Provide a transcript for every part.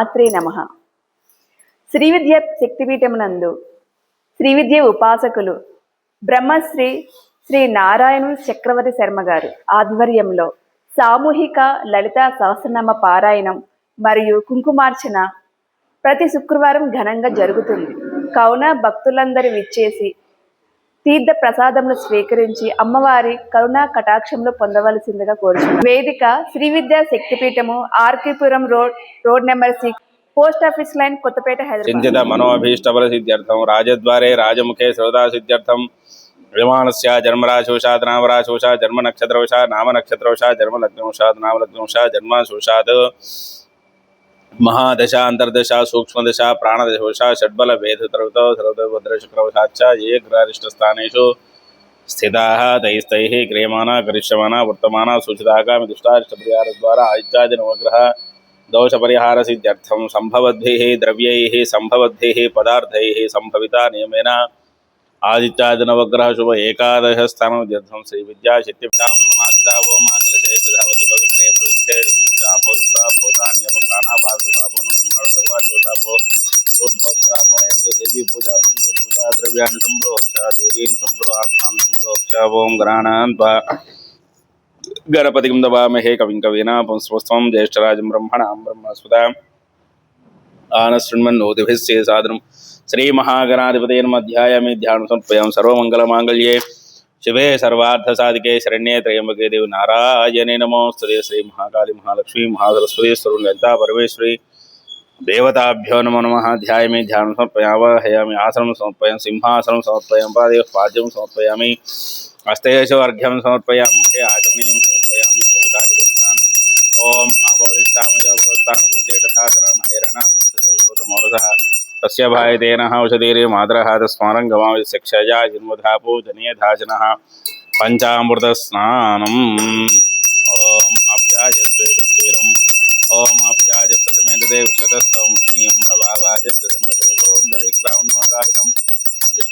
మాత్రే నమ. శ్రీ విద్య శక్తిపీఠమునందు శ్రీ విద్య ఉపాసకులు బ్రహ్మశ్రీ శ్రీ నారాయణ చక్రవర్తి శర్మ గారు ఆధ్వర్యంలో సామూహిక లలిత సహస్రనామ పారాయణం మరియు కుంకుమార్చన ప్రతి శుక్రవారం ఘనంగా జరుగుతుంది. కావున భక్తులందరూ విచ్చేసి తీర్థ ప్రసాదమును స్వీకరించి అమ్మవారి కరుణా కటాక్షంలో పొందవలసిందిగా కోరుచున్నాను వేదిక Shri Vidya శక్తిపీఠము RK Puram road road number six post office line Kothapet Hyderabad. చింతిత మనోభీష్టబల సిద్ధ్యర్థం రాజద్వారే రాజముఖే శ్రోతా సిద్ధ్యర్థం. విమానస్య జన్మరాశోషాత్ నామరాశోషాత్ జన్మ నక్షత్రవశాత్ నామ నక్షత్రవశాత్ జన్మ లగ్నవశాత్ నామ లగ్నవశాత్ జన్మ సుషాద్ महादश, अंतर्दशा, सूक्ष्मदशा, प्राणदशा षड्बलभेदतर्वतो सर्वभद्रशुक्रवशाच्च ये ग्रहरिष्टस्थानेषु स्थिताः, तैस्तैः क्रियमाणा, करिष्यमाणा, वर्तमाना सूचितागामि दुष्टारिष्टपरिहारद्वारा इत्यादिनवग्रह दोषपरिहारसिद्ध्यर्थं सम्भवद्भिः द्रव्यैः सम्भवद्भिः पदार्थैः सम्भविता नियमेन आदित्यादिनवग्रहशुभ एकादशस्थानविद्यर्थं श्रीविद्या शक्तिभ्यां समासिता ओम पूजाद्रव्याणि सम्प्रोक्ष देवीं सम्प्रोक्ष्यां सम्प्रोक्ष ॐ गणानान्त्वा गणपतिं दवामहे कविं कवीना पुंस्वस्त्वं ज्येष्ठराजं ब्रह्मणां ब्रह्मस्पदा आनशृण्वन्नोतिभिस्ये सादरं श्रीमहागणाधिपतेर्मध्यायामि ध्यानं समर्पयां सर्वमङ्गलमाङ्गल्ये शिवे सर्वार्थसाधिके शरण्ये त्र्यम्बके देव नारायणे नमोस्तुते श्रीमहाकाली महालक्ष्मी महासरस्वती स्वरूपता परमेश्वरी దేవతాభ్యో నమో నమ. ధ్యాయమి ధ్యానం సమర్పయామహయామి ఆసనం సమర్పయం సింహాసనం సమర్పయం పాదేవ పాద్యం సమర్పయామి హస్తేశ అర్ఘ్యం సమర్పయామి ముఖే ఆచమనీయం సమర్పయామి ఔదారి స్నానం ఓం ఆపోషిష్టామయోస్తాను బుద్ధిడధాకరం హైరణాచిత్తమోరస తస్య భాయతేన ఔషధీరే మాతరహాత స్మారం గమావి శిక్షయా జన్మధాపో జనీయధాచన పంచామృత స్నానం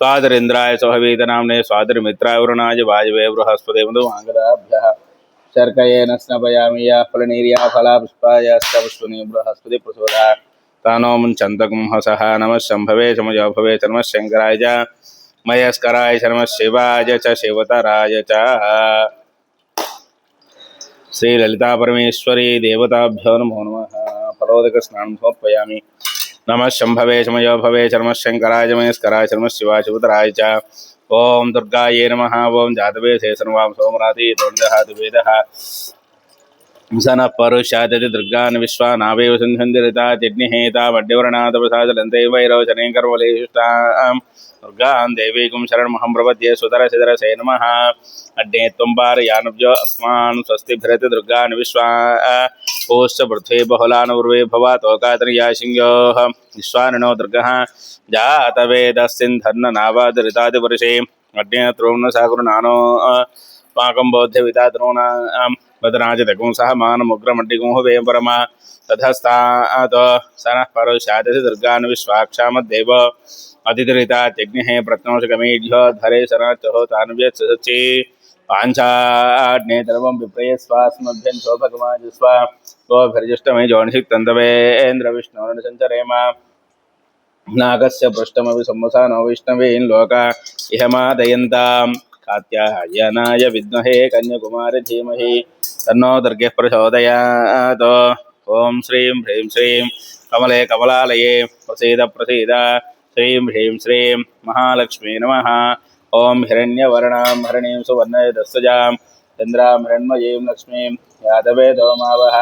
स्वादरेन्द्राय सोहवीतनाम्ने स्वादरमित्राय वरुणाय वायवे बृहस्पति मधुमाङ्गलाभ्यः। शर्कयेन स्नपयामि या फलनीर्या फला पुष्पायास्तपुष्पनि बृहस्पति प्रसोदा तानो मुञ्चन्तकं हसः। नमः शम्भवे भवे नमः शङ्कराय च। मयस्कराय च। नमः शिवाय च। शिवतराय च। श्रीललितापरमेश्वरी देवताभ्यो नमो नमः। फलोदकस्नानं समर्पयामि। नमः शम्भवे शमयो भवे शर्म शङ्कराय मयस्कराय शर्म शिवाय शुभतराय च। ॐ दुर्गायै नमः ॐ जातवे सर्वां सोमराति दोर्जहाति वेदः సనఃపరు శాతతి దుర్గాన్ విశ్వా నావేవ సంధిరితా జగ్నిహేత వడ్డివర్ణాదవసాదలంతైవైరవచనే కర్వలేషుష్టాం దుర్గాం దేవీకుం శరణమహం ప్రపద్యే సుతర సిదర సే నమ అడ్డే తుంబార యానవ్యో అస్మాన్ స్వస్తిభిరతి దుర్గాన్ విశ్వా ఓశ్చ పృథ్వే బహుళానుర్వే భవ తోకాతరియాశింగ్యో విశ్వానినో దుర్గ జాతవేదస్సింధర్ణ నావాదురితాదిపురుషే అడ్డే త్రోమ్న సాగురు నానో పాకం బోధ్య వితాతృణాం वदनाचितकुं सह मानमुग्रमड्डिकुं वें परमा। ततस्तात् सनः परुषादसि दुर्गान् विश्वाक्षामद्देव। अतिदुरिता त्यग्निः प्रत्नोषगमेभ्यो धरे सनचहो तान्व्यसचि पाञ्चाग्ने सर्वं विप्रये स्वास्मभ्यं शोभगमाजस्वा। गोभिर्जुष्टमे जोनिषिक्तन्दवेन्द्रविष्णोर्निसञ्चरेम नागस्य पृष्ठमपि सम्मसानो विष्णवेन् लोका। इह मादयन्तां विद्महे धीमहि। तन्नो दुर्गः प्रचोदयात् ॐ श्रीं ह्रीं श्रीं कमले कमलालये। प्रसीद प्रसीद। श्रीं ह्रीं श्रीं महालक्ष्मी नमः। ॐ हिरण्यवर्णां हरणीं सुवर्णयदस्सजां चन्द्रां हिरण्मयीं लक्ष्मीं यादवेदो मावः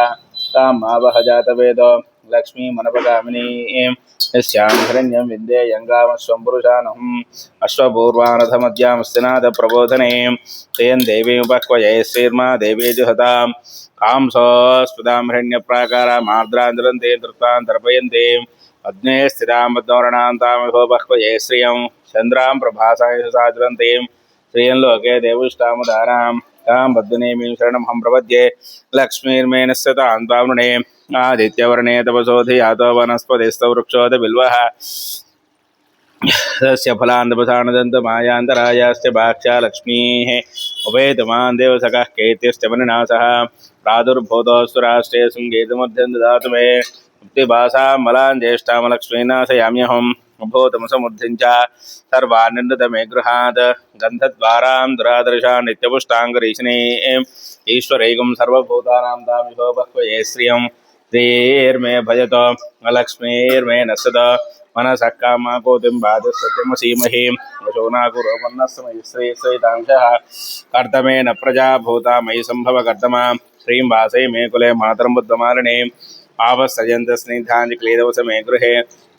तां मावः जातवेदो। लक्ष्मीमनपगामिनीं यस्यां हिरण्यं विद्ये यङ्गामश्वं पुरुषानहम् अश्वपूर्वानधमद्यामस्तिनाथप्रबोधने तेन देवीमुपक्वये श्रीर्मा देवी जुहतां कांसोऽस्पदां हिरण्यप्राकारामार्द्रान्तरन्ते धृतां तर्पयन्तीं अग्ने स्थितां पद्मवर्णां तामिहो बह्वये श्रियं चन्द्रां प्रभासाय साचरन्तीं श्रियं लोके देवुष्टामुदारां तां पद्मनेमीं शरणमहं प्रपद्ये। लक्ष्मीर्मेण स्थितां त्वां वृणे आदित्यवर्णे तपसोऽधियातो वनस्पतिस्तव वृक्षोद बिल्वः तस्य फलान्दपसानदन्तमायान्तरायाश्च भाक्षा लक्ष्मीः। उभेतमान् देवसखः केत्यश्च प्रादुर्भूतोऽस्तु मे मुक्तिभासां ज्येष्ठामलक्ष्मीनाशयाम्यहम् अभूतमसमुद्धिं च सर्वान् मे गृहात् गन्धद्वारां दुरादर्शा नित्यपुष्टाङ्गरीशिने ईश्वरैकं सर्वभूतानां दामिहो बह्वये श्रियं श्रीर्मे भजत लक्ष्मीर्मे नसद मनसः कामाकोतिं बाधसत्यमसीमहि वशोनाकुरोपन्नस्मयि श्री कर्तमेन प्रजा मयि सम्भव कर्तमा श्रीं वासै मे कुले मातरं बुद्धमालिनीं आवसयन्त स्निग्धाञ्जक्लीदवस मे गृहे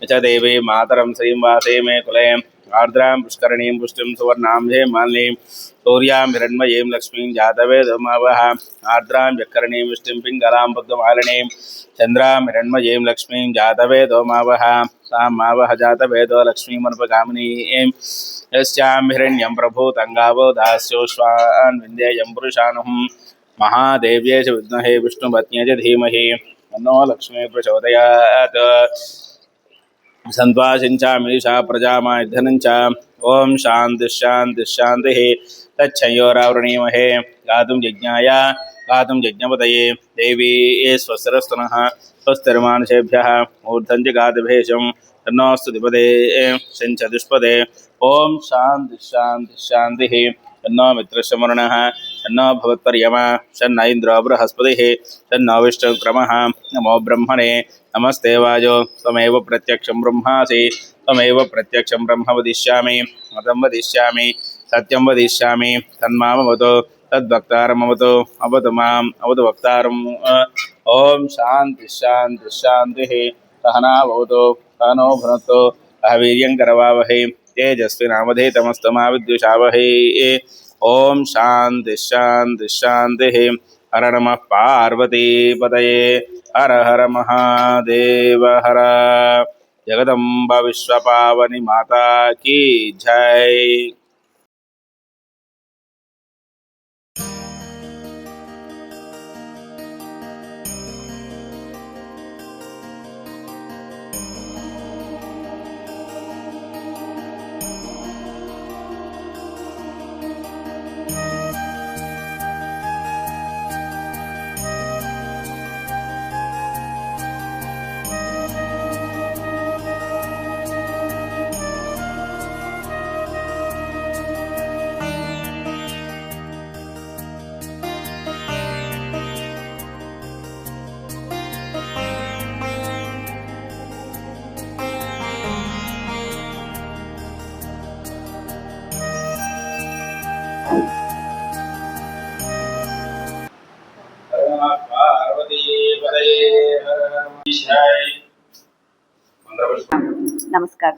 च देवी मातरं श्रीं वासै मे कुले आर्द्रां पुष्करणीं पुष्टिं सुवर्णां हे मालिनीं सूर्यां हिरण्मयीं लक्ष्मीं जातवेदमावः आर्द्रां जक्करणीं पुष्टिं पिङ्गलां बुद्धमालिनीं चन्द्रां हिरण्मयीं लक्ष्मीं जातवेदोमावः तां मावह जातवेदो लक्ष्मीमर्पगामिनीं, यस्यां हिरण्यं प्रभूतङ्गावो दास्योश्वान् विन्ध्येयं पुरुषानुहं महादेव्ये च विद्महे विष्णुपत्न्ये च धीमहि। तन्नो लक्ष्मी प्रचोदयात् सन्त्वासिञ्चामीशा प्रजामायधनं च ॐ शान्तिः शान्तिः शान्तिः। तच्छयोरावृणीमहे गातुं यज्ञाय। गातुं यज्ञपतये। देवी स्वस्तिरस्तनः। स्वस्तिर्मानुषेभ्यः। ऊर्ध्वं च गातभेषं। तन्नोऽस्तु द्विपदे सिञ्च ॐ शान्तिः। షన్నో మిత్రశమరుణ షన్నో భవత్పర్యమ షన్న ఇంద్రో బృహస్పతి షన్నో విష్ణుక్రమ నమో బ్రహ్మణే నమస్తే వాజో త్వమేవ ప్రత్యక్షం బ్రహ్మాసి త్వమేవ ప్రత్యక్షం బ్రహ్మ వదిష్యామి మతం వదిష్యామి సత్యం వదిష్యామి తన్మామవతో తద్వక్తారమవతు అవతు మాం అవతు వక్తారం ఓం శాంతి శాంతి శాంతి సహనా భవతు సహనో భునతో అహవీర్యం కరవావహే अह वीर्यं करवावहै तेजस्विनामधेतमस्तु शांति शांति ॐ शान्तिः शान्तिः शान्तिः। हर नमः पार्वतीपतये हर हर महादेव हर। जगदम्ब विश्वपावनि माता की जय। पार्वतीपतये